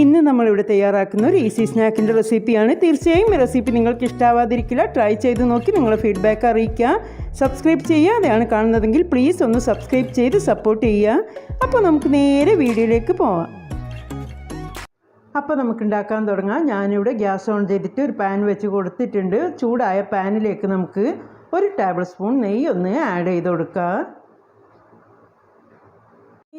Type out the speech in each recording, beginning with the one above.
ഇന്ന് നമ്മൾ ഇവിടെ തയ്യാറാക്കുന്ന ഒരു ഈസി സ്നാക്കിന്റെ റെസിപ്പിയാണ് തീർച്ചയായും ഈ റെസിപ്പി നിങ്ങൾക്ക് ഇഷ്ടാവാതിരിക്കില്ല. ട്രൈ ചെയ്ത് നോക്കി നിങ്ങളെ ഫീഡ്ബാക്ക് അറിയിക്കുക. സബ്സ്ക്രൈബ് ചെയ്യാതെയാണ് കാണുന്നതെങ്കിൽ പ്ലീസ് ഒന്ന് സബ്സ്ക്രൈബ് ചെയ്ത് സപ്പോർട്ട് ചെയ്യുക. അപ്പോൾ നമുക്ക് നേരെ വീഡിയോയിലേക്ക് പോവാം. അപ്പോൾ നമുക്ക് ഉണ്ടാക്കാൻ തുടങ്ങാം. ഞാനിവിടെ ഗ്യാസ് ഓൺ ചെയ്തിട്ട് ഒരു പാൻ വെച്ച് കൊടുത്തിട്ടുണ്ട്. ചൂടായ പാനിലേക്ക് നമുക്ക് ഒരു ടേബിൾ സ്പൂൺ നെയ്യ് ഒന്ന് ആഡ് ചെയ്ത് കൊടുക്കുക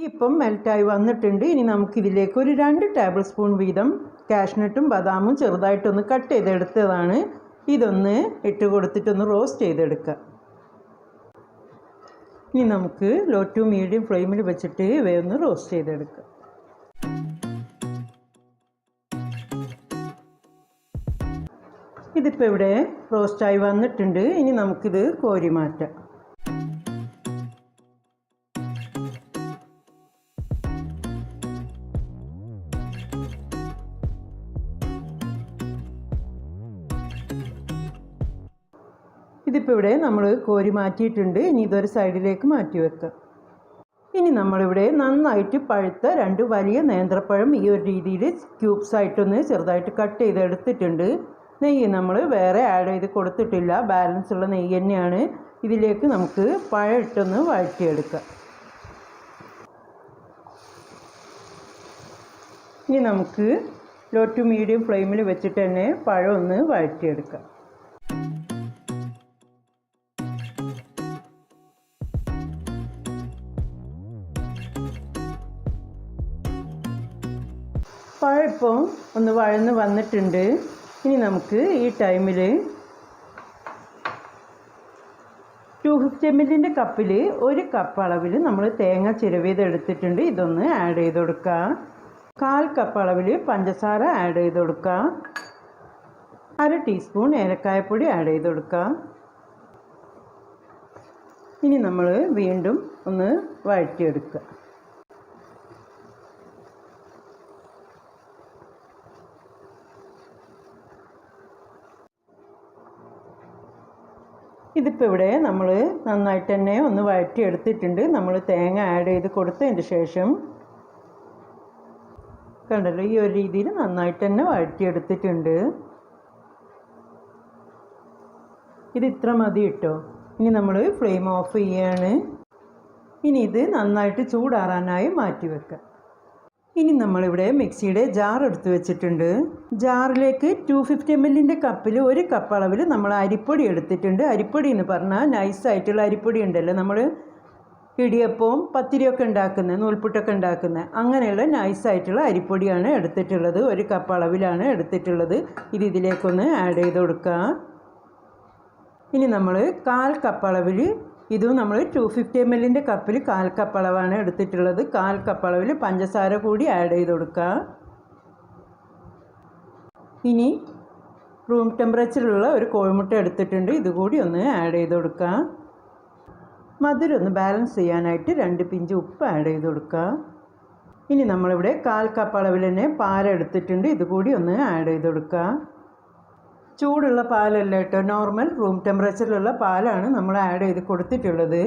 ഇപ്പം മെൽറ്റായി വന്നിട്ടുണ്ട്. ഇനി നമുക്കിതിലേക്ക് ഒരു രണ്ട് ടേബിൾ സ്പൂൺ വീതം കാഷ്നട്ടും ബദാമും ചെറുതായിട്ടൊന്ന് കട്ട് ചെയ്തെടുത്തതാണ്. ഇതൊന്ന് ഇട്ട് കൊടുത്തിട്ടൊന്ന് റോസ്റ്റ് ചെയ്തെടുക്കുക ഇനി നമുക്ക് ലോ ടു മീഡിയം ഫ്ലെയിമിൽ വെച്ചിട്ട് ഇവയൊന്ന് റോസ്റ്റ് ചെയ്തെടുക്കുക ഇതിപ്പോൾ ഇവിടെ റോസ്റ്റായി വന്നിട്ടുണ്ട്. ഇനി നമുക്കിത് കോരി മാറ്റാം. ഇതിപ്പോൾ ഇവിടെ നമ്മൾ കോരി മാറ്റിയിട്ടുണ്ട്. ഇനി ഇതൊരു സൈഡിലേക്ക് മാറ്റി വെക്കുക ഇനി നമ്മളിവിടെ നന്നായിട്ട് പഴുത്ത രണ്ട് വലിയ നേന്ത്രപ്പഴം ഈ ഒരു രീതിയിൽ ക്യൂബ്സ് ആയിട്ടൊന്ന് ചെറുതായിട്ട് കട്ട് ചെയ്തെടുത്തിട്ടുണ്ട് നെയ്യ് നമ്മൾ വേറെ ആഡ് ചെയ്ത് കൊടുത്തിട്ടില്ല. ബാലൻസ് ഉള്ള നെയ്യ് തന്നെയാണ്. ഇതിലേക്ക് നമുക്ക് പഴം ഇട്ടൊന്ന് വഴറ്റിയെടുക്കാം. ഇനി നമുക്ക് ലോ ടു മീഡിയം ഫ്ലെയിമിൽ വെച്ചിട്ട് തന്നെ പഴം ഒന്ന് വഴറ്റിയെടുക്കാം. പഴം ഇപ്പോൾ ഒന്ന് വഴന്ന് വന്നിട്ടുണ്ട്. ഇനി നമുക്ക് ഈ ടൈമിൽ ടു ഫിഫ്റ്റി എം എല്ലിന്റെ കപ്പിൽ ഒരു കപ്പ് അളവിൽ നമ്മൾ തേങ്ങ ചിരവിയത് എടുത്തിട്ടുണ്ട്. ഇതൊന്ന് ആഡ് ചെയ്ത് കൊടുക്കുക കാൽ കപ്പ് അളവിൽ പഞ്ചസാര ആഡ് ചെയ്ത് കൊടുക്കുക അര ടീസ്പൂൺ ഏലക്കായപ്പൊടി ആഡ് ചെയ്ത് കൊടുക്കുക ഇനി നമ്മൾ വീണ്ടും ഒന്ന് വഴറ്റിയെടുക്കുക ഇതിപ്പോൾ ഇവിടെ നമ്മൾ നന്നായിട്ട് തന്നെ ഒന്ന് വഴറ്റി എടുത്തിട്ടുണ്ട് നമ്മൾ തേങ്ങ ആഡ് ചെയ്ത് കൊടുത്തതിന് ശേഷം കണ്ടല്ലോ ഈ ഒരു രീതിയിൽ നന്നായിട്ട് തന്നെ വഴറ്റിയെടുത്തിട്ടുണ്ട്. ഇത് ഇത്ര മതി കേട്ടോ. ഇനി നമ്മൾ ഫ്ലെയിം ഓഫ് ചെയ്യാണ്. ഇനി ഇത് നന്നായിട്ട് ചൂടാറാനായി മാറ്റി വെക്കാം. ഇനി നമ്മളിവിടെ മിക്സിയുടെ ജാർ എടുത്ത് വെച്ചിട്ടുണ്ട്. ജാറിലേക്ക് ടു ഫിഫ്റ്റി എം എല്ലിന്റെ കപ്പിൽ ഒരു കപ്പ് അളവിൽ നമ്മൾ അരിപ്പൊടി എടുത്തിട്ടുണ്ട്. അരിപ്പൊടി എന്ന് പറഞ്ഞാൽ നൈസായിട്ടുള്ള അരിപ്പൊടി ഉണ്ടല്ലോ നമ്മൾ ഇടിയപ്പവും പത്തിരിയൊക്കെ ഉണ്ടാക്കുന്നത് നൂൽപുട്ടൊക്കെ ഉണ്ടാക്കുന്നത് അങ്ങനെയുള്ള നൈസായിട്ടുള്ള അരിപ്പൊടിയാണ് എടുത്തിട്ടുള്ളത്. ഒരു കപ്പ് അളവിലാണ് എടുത്തിട്ടുള്ളത്. ഇത് ഇതിലേക്കൊന്ന് ആഡ് ചെയ്ത് കൊടുക്കുക ഇനി നമ്മൾ കാൽ കപ്പ് അളവിൽ ഇതും നമ്മൾ ടു ഫിഫ്റ്റി എം എല്ലിന്റെ കപ്പിൽ കാൽ കപ്പ് അളവാണ് എടുത്തിട്ടുള്ളത്. കാൽ കപ്പ് അളവിൽ പഞ്ചസാര കൂടി ആഡ് ചെയ്ത് കൊടുക്കുക ഇനി റൂം ടെമ്പറേച്ചറിലുള്ള ഒരു കോഴിമുട്ട എടുത്തിട്ടുണ്ട്. ഇതുകൂടി ഒന്ന് ആഡ് ചെയ്ത് കൊടുക്കുക മധുരം ഒന്ന് ബാലൻസ് ചെയ്യാനായിട്ട് രണ്ട് പിഞ്ച് ഉപ്പ് ആഡ് ചെയ്ത് കൊടുക്കുക ഇനി നമ്മളിവിടെ കാൽ കപ്പ് അളവിൽ തന്നെ പാലെടുത്തിട്ടുണ്ട് ഇതുകൂടി ഒന്ന് ആഡ് ചെയ്ത് കൊടുക്കുക ചൂടുള്ള പാലല്ല കേട്ടോ നോർമൽ റൂം ടെമ്പറേച്ചറിലുള്ള പാലാണ് നമ്മൾ ആഡ് ചെയ്ത് കൊടുത്തിട്ടുള്ളത്.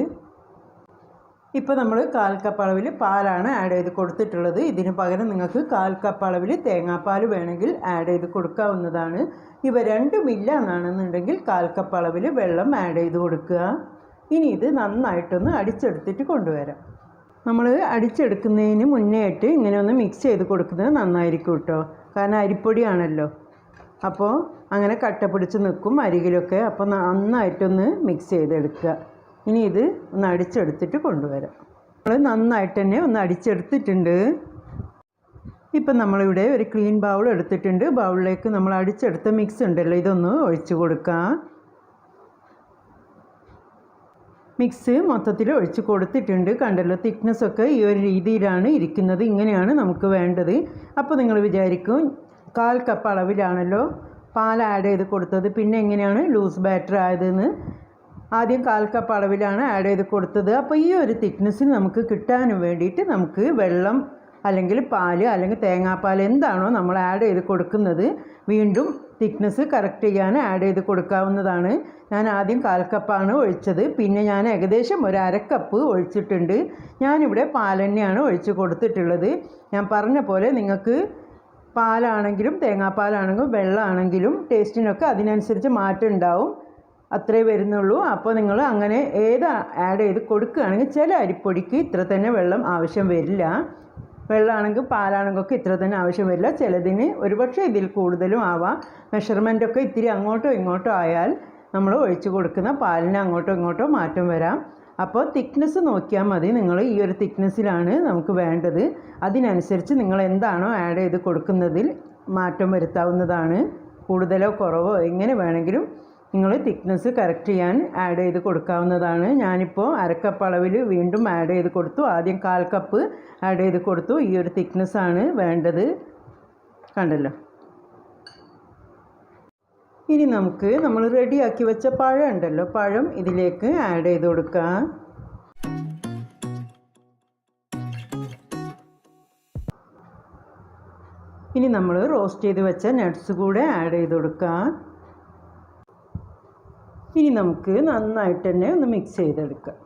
ഇപ്പോൾ നമ്മൾ കാൽ കപ്പ് അളവിൽ പാലാണ് ആഡ് ചെയ്ത് കൊടുത്തിട്ടുള്ളത്. ഇതിന് പകരം നിങ്ങൾക്ക് കാൽ കപ്പ് അളവിൽ തേങ്ങാപ്പാൽ വേണമെങ്കിൽ ആഡ് ചെയ്ത് കൊടുക്കാവുന്നതാണ്. ഇവ രണ്ടും ഇല്ല എന്നാണെന്നുണ്ടെങ്കിൽ കാൽ കപ്പ് അളവിൽ വെള്ളം ആഡ് ചെയ്ത് കൊടുക്കുക. ഇനി ഇത് നന്നായിട്ടൊന്ന് അടിച്ചെടുത്തിട്ട് കൊണ്ടുവരാം. നമ്മൾ അടിച്ചെടുക്കുന്നതിന് മുന്നേ ആയിട്ട് ഇങ്ങനെ ഒന്ന് മിക്സ് ചെയ്ത് കൊടുക്കുന്നത് നന്നായിരിക്കും കേട്ടോ. കാരണം അരിപ്പൊടിയാണല്ലോ. അപ്പോൾ അങ്ങനെ കട്ട പിടിച്ച് നിൽക്കും അരികിലൊക്കെ അപ്പോൾ നന്നായിട്ടൊന്ന് മിക്സ് ചെയ്തെടുക്കുക. ഇനി ഇത് ഒന്ന് അടിച്ചെടുത്തിട്ട് കൊണ്ടുവരാം. നമ്മൾ നന്നായിട്ട് തന്നെ ഒന്ന് അടിച്ചെടുത്തിട്ടുണ്ട്. ഇപ്പം നമ്മളിവിടെ ഒരു ക്ലീൻ ബൗൾ എടുത്തിട്ടുണ്ട്. ബൗളിലേക്ക് നമ്മൾ അടിച്ചെടുത്ത മിക്സ് ഉണ്ടല്ലോ ഇതൊന്ന് ഒഴിച്ചു കൊടുക്കാം. മിക്സ് മൊത്തത്തിൽ ഒഴിച്ച് കൊടുത്തിട്ടുണ്ട്. കണ്ടല്ലോ തിക്നെസ്സൊക്കെ ഈ ഒരു രീതിയിലാണ് ഇരിക്കുന്നത്. ഇങ്ങനെയാണ് നമുക്ക് വേണ്ടത്. അപ്പോൾ നിങ്ങൾ വിചാരിക്കും കാൽ കപ്പ് അളവിലാണല്ലോ പാൽ ആഡ് ചെയ്ത് കൊടുത്തത്. പിന്നെ എങ്ങനെയാണ് ലൂസ് ബാറ്റർ ആയതെന്ന്? ആദ്യം കാൽ കപ്പ് അളവിലാണ് ആഡ് ചെയ്ത് കൊടുത്തത്. അപ്പോൾ ഈ ഒരു തിക്നെസ്സിന് നമുക്ക് കിട്ടാനും വേണ്ടിയിട്ട് നമുക്ക് വെള്ളം അല്ലെങ്കിൽ പാൽ അല്ലെങ്കിൽ തേങ്ങാപ്പാൽ എന്താണോ നമ്മൾ ആഡ് ചെയ്ത് കൊടുക്കുന്നത് വീണ്ടും തിക്നെസ് കറക്റ്റ് ചെയ്യാൻ ആഡ് ചെയ്ത് കൊടുക്കാവുന്നതാണ്. ഞാൻ ആദ്യം കാൽ കപ്പാണ് ഒഴിച്ചത്. പിന്നെ ഞാൻ ഏകദേശം ഒരു അരക്കപ്പ് കപ്പ് ഒഴിച്ചിട്ടുണ്ട്. ഞാനിവിടെ പാൽ തന്നെയാണ് ഒഴിച്ച് കൊടുത്തിട്ടുള്ളത്. ഞാൻ പറഞ്ഞ പോലെ നിങ്ങൾക്ക് പാലാണെങ്കിലും തേങ്ങാപ്പാലാണെങ്കിലും വെള്ളമാണെങ്കിലും ടേസ്റ്റിനൊക്കെ അതിനനുസരിച്ച് മാറ്റം ഉണ്ടാവും അത്രേ വരുന്നുള്ളൂ. അപ്പോൾ നിങ്ങൾ അങ്ങനെ ഏത് ആഡ് ചെയ്ത് കൊടുക്കുകയാണെങ്കിൽ ചില അരിപ്പൊടിക്ക് ഇത്ര തന്നെ വെള്ളം ആവശ്യം വരില്ല. വെള്ളമാണെങ്കിൽ പാലാണെങ്കിൽ ഒക്കെ ഇത്ര തന്നെ ആവശ്യം വരില്ല. ചിലതിന് ഒരുപക്ഷെ ഇതിൽ കൂടുതലും ആവാം. മെഷർമെന്റ് ഒക്കെ ഇത്തിരി അങ്ങോട്ടോ ഇങ്ങോട്ടോ ആയാൽ നമ്മൾ ഒഴിച്ചു കൊടുക്കുന്ന പാലിന് അങ്ങോട്ടോ ഇങ്ങോട്ടോ മാറ്റം വരാം. അപ്പോൾ തിക്നെസ് നോക്കിയാൽ മതി. നിങ്ങൾ ഈ ഒരു തിക്നെസ്സിലാണ് നമുക്ക് വേണ്ടത്. അതിനനുസരിച്ച് നിങ്ങൾ എന്താണോ ആഡ് ചെയ്ത് കൊടുക്കുന്നതിൽ മാറ്റം വരുത്താവുന്നതാണ്. കൂടുതലോ കുറവോ എങ്ങനെ വേണമെങ്കിലും നിങ്ങൾ തിക്നെസ് കറക്റ്റ് ചെയ്യാൻ ആഡ് ചെയ്ത് കൊടുക്കാവുന്നതാണ്. ഞാനിപ്പോൾ അരക്കപ്പ് അളവിൽ വീണ്ടും ആഡ് ചെയ്ത് കൊടുത്തു. ആദ്യം കാൽ കപ്പ് ആഡ് ചെയ്ത് കൊടുത്തു. ഈ ഒരു തിക്നെസ്സാണ് വേണ്ടത്. കണ്ടല്ലോ? ഇനി നമുക്ക് നമ്മൾ റെഡിയാക്കി വെച്ച പഴം ഉണ്ടല്ലോ. പഴം ഇതിലേക്ക് ആഡ് ചെയ്ത് കൊടുക്കാം. ഇനി നമ്മൾ റോസ്റ്റ് ചെയ്ത് വെച്ച നട്ട്സ് കൂടെ ആഡ് ചെയ്ത് കൊടുക്കാം. ഇനി നമുക്ക് നന്നായിട്ട് തന്നെ ഒന്ന് മിക്സ് ചെയ്തെടുക്കാം.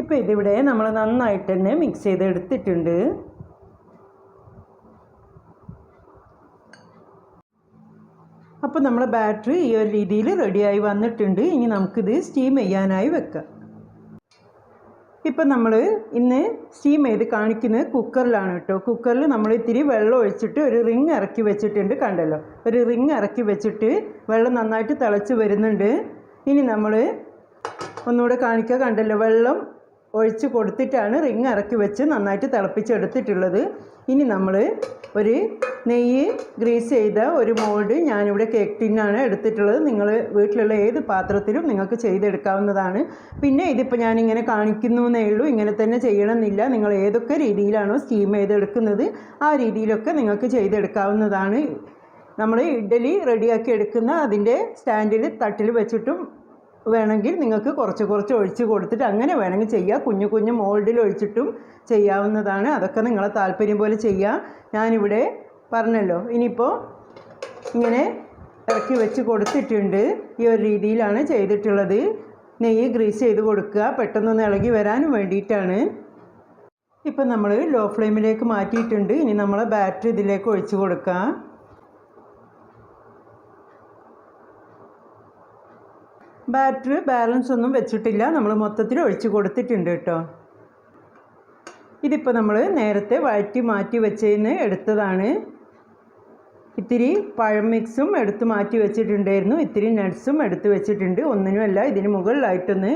ഇപ്പോൾ ഇതിവിടെ നമ്മൾ നന്നായിട്ട് തന്നെ മിക്സ് ചെയ്തെടുത്തിട്ടുണ്ട്. അപ്പോൾ നമ്മുടെ ബാറ്ററി ഈ ഒരു രീതിയിൽ റെഡിയായി വന്നിട്ടുണ്ട്. ഇനി നമുക്കിത് സ്റ്റീം ചെയ്യാനായി വെക്കാം. ഇപ്പം നമ്മൾ ഇന്ന് സ്റ്റീം ചെയ്ത് കാണിക്കുന്നത് കുക്കറിലാണ് കേട്ടോ. കുക്കറിൽ നമ്മൾ ഇത്തിരി വെള്ളം ഒഴിച്ചിട്ട് ഒരു റിങ് ഇറക്കി വെച്ചിട്ടുണ്ട് കണ്ടല്ലോ. ഒരു റിങ് ഇറക്കി വെച്ചിട്ട് വെള്ളം നന്നായിട്ട് തിളച്ച് വരുന്നുണ്ട്. ഇനി നമ്മൾ ഒന്നുകൂടെ കാണിക്കുക കണ്ടല്ലോ വെള്ളം ഒഴിച്ച് കൊടുത്തിട്ടാണ് റിങ് ഇറക്കി വെച്ച് നന്നായിട്ട് തിളപ്പിച്ചെടുത്തിട്ടുള്ളത്. ഇനി നമ്മൾ ഒരു നെയ്യ് ഗ്രീസ് ചെയ്ത ഒരു മോൾഡ് ഞാനിവിടെ കേക്ക് ടിന്നാണ് എടുത്തിട്ടുള്ളത്. നിങ്ങൾ വീട്ടിലുള്ള ഏത് പാത്രത്തിലും നിങ്ങൾക്ക് ചെയ്തെടുക്കാവുന്നതാണ്. പിന്നെ ഇതിപ്പോൾ ഞാനിങ്ങനെ കാണിക്കുന്നു എന്നേ ഉള്ളൂ. ഇങ്ങനെ തന്നെ ചെയ്യണമെന്നില്ല. നിങ്ങൾ ഏതൊക്കെ രീതിയിലാണോ സ്റ്റീം ചെയ്തെടുക്കുന്നത് ആ രീതിയിലൊക്കെ നിങ്ങൾക്ക് ചെയ്തെടുക്കാവുന്നതാണ്. നമ്മൾ ഇഡലി റെഡിയാക്കി എടുക്കുന്ന അതിന്റെ സ്റ്റാൻഡിൽ തട്ടിൽ വെച്ചിട്ടും വേണമെങ്കിൽ നിങ്ങൾക്ക് കുറച്ച് കുറച്ച് ഒഴിച്ച് കൊടുത്തിട്ട് അങ്ങനെ വേണമെങ്കിൽ ചെയ്യുക കുഞ്ഞു കുഞ്ഞു മോൾഡിൽ ഒഴിച്ചിട്ടും ചെയ്യാവുന്നതാണ്. അതൊക്കെ നിങ്ങളെ താല്പര്യം പോലെ ചെയ്യുക ഞാനിവിടെ പറഞ്ഞല്ലോ ഇനിയിപ്പോൾ ഇങ്ങനെ ഇറക്കി വെച്ച് കൊടുത്തിട്ടുണ്ട്. ഈ ഒരു രീതിയിലാണ് ചെയ്തിട്ടുള്ളത്. നെയ്യ് ഗ്രീസ് ചെയ്ത് കൊടുക്കുക. പെട്ടെന്നൊന്ന് ഇളകി വരാനും വേണ്ടിയിട്ടാണ്. ഇപ്പം നമ്മൾ ലോ ഫ്ലെയിമിലേക്ക് മാറ്റിയിട്ടുണ്ട്. ഇനി നമ്മൾ ബാറ്ററി ഇതിലേക്ക് ഒഴിച്ച് കൊടുക്കാം. ബാറ്ററി ബാലൻസ് ഒന്നും വെച്ചിട്ടില്ല. നമ്മൾ മൊത്തത്തിൽ ഒഴിച്ചു കൊടുത്തിട്ടുണ്ട് കേട്ടോ. ഇതിപ്പോൾ നമ്മൾ നേരത്തെ വഴറ്റി മാറ്റി വെച്ചതിന് എടുത്തതാണ്. ഇത്തിരി പഴം മിക്സും എടുത്ത് മാറ്റി വെച്ചിട്ടുണ്ടായിരുന്നു. ഇത്തിരി നട്ട്സും എടുത്ത് വെച്ചിട്ടുണ്ട്. ഒന്നിനുമല്ല ഇതിന് മുകളിലായിട്ടൊന്ന്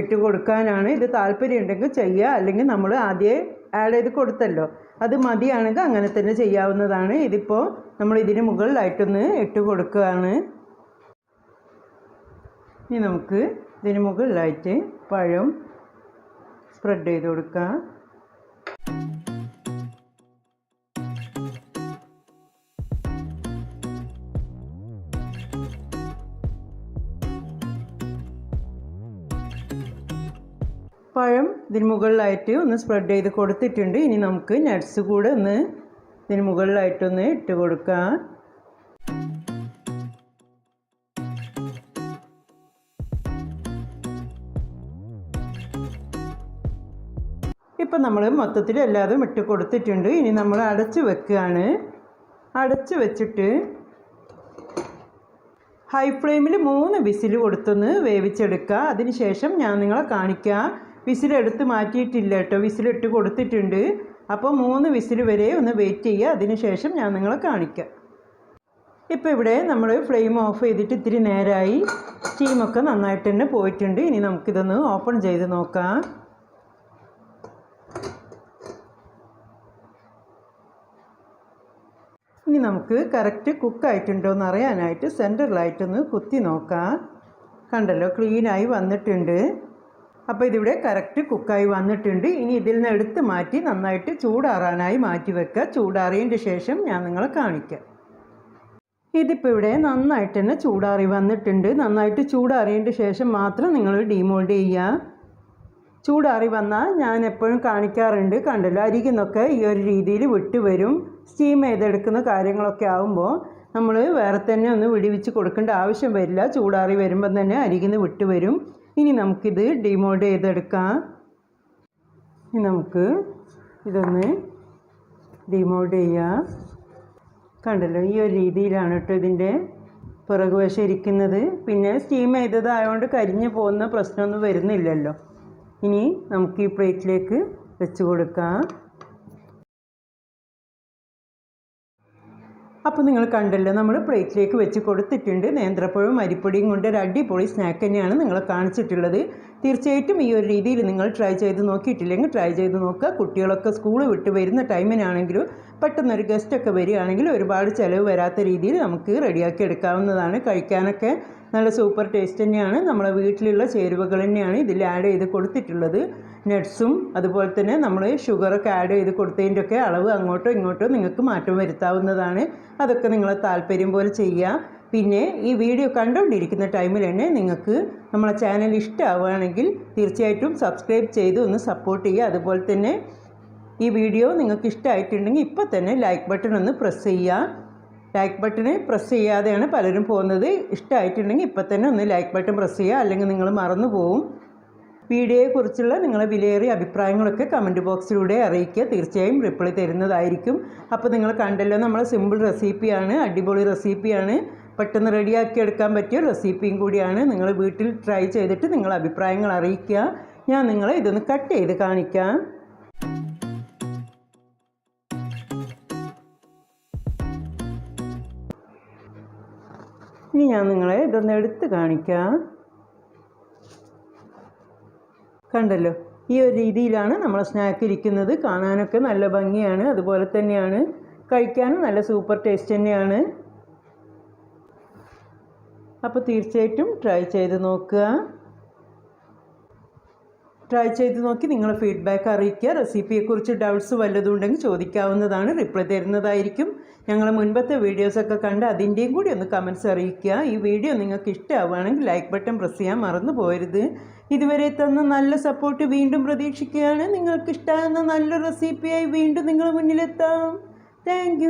ഇട്ട് കൊടുക്കാനാണ്. ഇത് താല്പര്യം ഉണ്ടെങ്കിൽ ചെയ്യുക അല്ലെങ്കിൽ നമ്മൾ ആദ്യം ആഡ് ചെയ്ത് കൊടുത്തല്ലോ. അത് മതിയാണെങ്കിൽ അങ്ങനെ തന്നെ ചെയ്യാവുന്നതാണ്. ഇതിപ്പോൾ നമ്മൾ ഇതിന് മുകളിലായിട്ടൊന്ന് ഇട്ട് കൊടുക്കുകയാണ്. ഇനി നമുക്ക് ഇതിന് മുകളിലായിട്ട് പഴം സ്പ്രെഡ് ചെയ്ത് കൊടുക്കാം. പഴം ഇതിന് മുകളിലായിട്ട് ഒന്ന് സ്പ്രെഡ് ചെയ്ത് കൊടുത്തിട്ടുണ്ട്. ഇനി നമുക്ക് നട്ട്സ് കൂടെ ഒന്ന് ഇതിന് മുകളിലായിട്ടൊന്ന് ഇട്ട് കൊടുക്കാം. ഇപ്പം നമ്മൾ മൊത്തത്തിൽ എല്ലാതും ഇട്ട് കൊടുത്തിട്ടുണ്ട്. ഇനി നമ്മൾ അടച്ച് വെക്കുകയാണ് അടച്ച് വെച്ചിട്ട് ഹൈ ഫ്ലെയിമിൽ മൂന്ന് വിസിൽ കൊടുത്തൊന്ന് വേവിച്ചെടുക്കുക അതിനുശേഷം ഞാൻ നിങ്ങളെ കാണിക്കാം. വിസിലെടുത്ത് മാറ്റിയിട്ടില്ല കേട്ടോ. വിസിലിട്ട് കൊടുത്തിട്ടുണ്ട്. അപ്പോൾ മൂന്ന് വിസിൽ വരെ ഒന്ന് വെയിറ്റ് ചെയ്യുക അതിനുശേഷം ഞാൻ നിങ്ങളെ കാണിക്കാം. ഇപ്പോൾ ഇവിടെ നമ്മൾ ഫ്ലെയിം ഓഫ് ചെയ്തിട്ട് ഇത്തിരി നേരമായി സ്റ്റീമൊക്കെ നന്നായിട്ട് തന്നെ പോയിട്ടുണ്ട്. ഇനി നമുക്കിതൊന്ന് ഓപ്പൺ ചെയ്ത് നോക്കാം. ഇനി നമുക്ക് കറക്റ്റ് കുക്കായിട്ടുണ്ടോ എന്ന് അറിയാനായിട്ട് സെന്ററിലായിട്ടൊന്ന് കുത്തി നോക്കാം. കണ്ടല്ലോ ക്ലീനായി വന്നിട്ടുണ്ട്. അപ്പോൾ ഇതിവിടെ കറക്റ്റ് കുക്കായി വന്നിട്ടുണ്ട്. ഇനി ഇതിൽ നിന്ന് എടുത്ത് മാറ്റി നന്നായിട്ട് ചൂടാറാനായി മാറ്റി വെക്കുക. ചൂടാറിയതിന്റെ ശേഷം ഞാൻ നിങ്ങളെ കാണിക്കാം. ഇതിപ്പോൾ ഇവിടെ നന്നായിട്ട് തന്നെ ചൂടാറി വന്നിട്ടുണ്ട്. നന്നായിട്ട് ചൂടാറിയതിന്റെ ശേഷം മാത്രം നിങ്ങൾ ഡീമോൾഡ് ചെയ്യുക. ചൂടാറി വന്നാൽ ഞാൻ എപ്പോഴും കാണിക്കാറുണ്ട്. കണ്ടല്ലോ അരികുന്നൊക്കെ ഈ ഒരു രീതിയിൽ വിട്ട് വരും. സ്റ്റീം ചെയ്തെടുക്കുന്ന കാര്യങ്ങളൊക്കെ ആകുമ്പോൾ നമ്മൾ വേറെ തന്നെ ഒന്ന് വിടിവിച്ച് കൊടുക്കേണ്ട ആവശ്യം വരില്ല. ചൂടാറി വരുമ്പം തന്നെ അരികിന്ന് വിട്ട് വരും. ഇനി നമുക്കിത് ഡിമോൾഡ് ചെയ്തെടുക്കാം. ഇനി നമുക്ക് ഇതൊന്ന് ഡിമോൾഡ് ചെയ്യാം. കണ്ടല്ലോ ഈ ഒരു രീതിയിലാണ് കേട്ടോ ഇതിന്റെ പുറകുവശം ഇരിക്കുന്നത്. പിന്നെ സ്റ്റീം ചെയ്തതായതുകൊണ്ട് കരിഞ്ഞു പോകുന്ന പ്രശ്നമൊന്നും വരുന്നില്ലല്ലോ. ഇനി നമുക്ക് ഈ പ്ലേറ്റിലേക്ക് വെച്ച് കൊടുക്കാം. അപ്പോൾ നിങ്ങൾ കണ്ടല്ലോ നമ്മൾ പ്ലേറ്റിലേക്ക് വെച്ച് കൊടുത്തിട്ടുണ്ട്. നേന്ത്രപ്പഴവും അരിപ്പൊടിയും കൊണ്ട് ഒരു അടിപൊളി സ്നാക്ക് തന്നെയാണ് നിങ്ങൾ കാണിച്ചിട്ടുള്ളത്. തീർച്ചയായിട്ടും ഈ ഒരു രീതിയിൽ നിങ്ങൾ ട്രൈ ചെയ്ത് നോക്കിയിട്ടില്ലെങ്കിൽ ട്രൈ ചെയ്ത് നോക്കുക. കുട്ടികളൊക്കെ സ്കൂൾ വിട്ട് വരുന്ന ടൈമിനാണെങ്കിലും പെട്ടെന്നൊരു ഗസ്റ്റൊക്കെ വരികയാണെങ്കിൽ ഒരുപാട് ചിലവ് വരാത്ത രീതിയിൽ നമുക്ക് റെഡിയാക്കി എടുക്കാവുന്നതാണ്. കഴിക്കാനൊക്കെ നല്ല സൂപ്പർ ടേസ്റ്റ് തന്നെയാണ്. നമ്മളെ വീട്ടിലുള്ള ചേരുവകൾ തന്നെയാണ് ഇതിൽ ആഡ് ചെയ്ത് കൊടുത്തിട്ടുള്ളത്. നട്ട്സും അതുപോലെ തന്നെ നമ്മൾ ഷുഗറൊക്കെ ആഡ് ചെയ്ത് കൊടുത്തതിന്റെ ഒക്കെ അളവ് അങ്ങോട്ടോ ഇങ്ങോട്ടോ നിങ്ങൾക്ക് മാറ്റം വരുത്താവുന്നതാണ്. അതൊക്കെ നിങ്ങളെ താല്പര്യം പോലെ ചെയ്യുക പിന്നെ ഈ വീഡിയോ കണ്ടുകൊണ്ടിരിക്കുന്ന ടൈമിൽ തന്നെ നിങ്ങൾക്ക് നമ്മളെ ചാനൽ ഇഷ്ടമാവുകയാണെങ്കിൽ തീർച്ചയായിട്ടും സബ്സ്ക്രൈബ് ചെയ്ത് ഒന്ന് സപ്പോർട്ട് ചെയ്യുക. അതുപോലെ തന്നെ ഈ വീഡിയോ നിങ്ങൾക്ക് ഇഷ്ടമായിട്ടുണ്ടെങ്കിൽ ഇപ്പോൾ തന്നെ ലൈക്ക് ബട്ടൺ ഒന്ന് പ്രസ് ചെയ്യുക. ലൈക്ക് ബട്ടണ് പ്രസ് ചെയ്യാതെയാണ് പലരും പോകുന്നത്. ഇഷ്ടമായിട്ടുണ്ടെങ്കിൽ ഇപ്പം തന്നെ ഒന്ന് ലൈക്ക് ബട്ടൺ പ്രസ് ചെയ്യുക. അല്ലെങ്കിൽ നിങ്ങൾ മറന്നു പോവും. വീഡിയോയെക്കുറിച്ചുള്ള നിങ്ങളെ വിലയേറിയ അഭിപ്രായങ്ങളൊക്കെ കമന്റ് ബോക്സിലൂടെ അറിയിക്കുക. തീർച്ചയായും റിപ്ലൈ തരുന്നതായിരിക്കും. അപ്പോൾ നിങ്ങൾ കണ്ടല്ലോ നമ്മളെ സിമ്പിൾ റെസിപ്പിയാണ് അടിപൊളി റെസിപ്പിയാണ് പെട്ടെന്ന് റെഡിയാക്കി എടുക്കാൻ പറ്റിയ റെസിപ്പിയും കൂടിയാണ്. നിങ്ങൾ വീട്ടിൽ ട്രൈ ചെയ്തിട്ട് നിങ്ങളെ അഭിപ്രായങ്ങൾ അറിയിക്കുക. ഞാൻ നിങ്ങളെ ഇതൊന്ന് കട്ട് ചെയ്ത് കാണിക്കാം. ഇനി ഞാൻ നിങ്ങളെ ഇതൊന്ന് എടുത്ത് കാണിക്കാം. കണ്ടല്ലോ ഈ ഒരു രീതിയിലാണ് നമ്മൾ സ്നാക്ക് ഇരിക്കുന്നത്. കാണാനൊക്കെ നല്ല ഭംഗിയാണ് അതുപോലെ തന്നെയാണ്. കഴിക്കാനും നല്ല സൂപ്പർ ടേസ്റ്റ് തന്നെയാണ്. അപ്പോൾ തീർച്ചയായിട്ടും ട്രൈ ചെയ്ത് നോക്കുക. ട്രൈ ചെയ്ത് നോക്കി നിങ്ങൾ ഫീഡ്ബാക്ക് അറിയിക്കുക. റെസിപ്പിയെക്കുറിച്ച് ഡൗട്ട്സ് വല്ലതും ഉണ്ടെങ്കിൽ ചോദിക്കാവുന്നതാണ്. റിപ്ലൈ തരുന്നതായിരിക്കും. ഞങ്ങളെ മുൻപത്തെ വീഡിയോസൊക്കെ കണ്ട് അതിന്റെയും കൂടി ഒന്ന് കമൻസ് അറിയിക്കുക. ഈ വീഡിയോ നിങ്ങൾക്ക് ഇഷ്ടമാവുകയാണെങ്കിൽ ലൈക്ക് ബട്ടൺ പ്രസ് ചെയ്യാൻ മറന്നു പോരുത് ഇതുവരെ തന്ന നല്ല സപ്പോർട്ട് വീണ്ടും പ്രതീക്ഷിക്കുകയാണ്. നിങ്ങൾക്ക് ഇഷ്ടമാകുന്ന നല്ല റെസിപ്പിയായി വീണ്ടും നിങ്ങളുടെ മുന്നിലെത്താം. താങ്ക്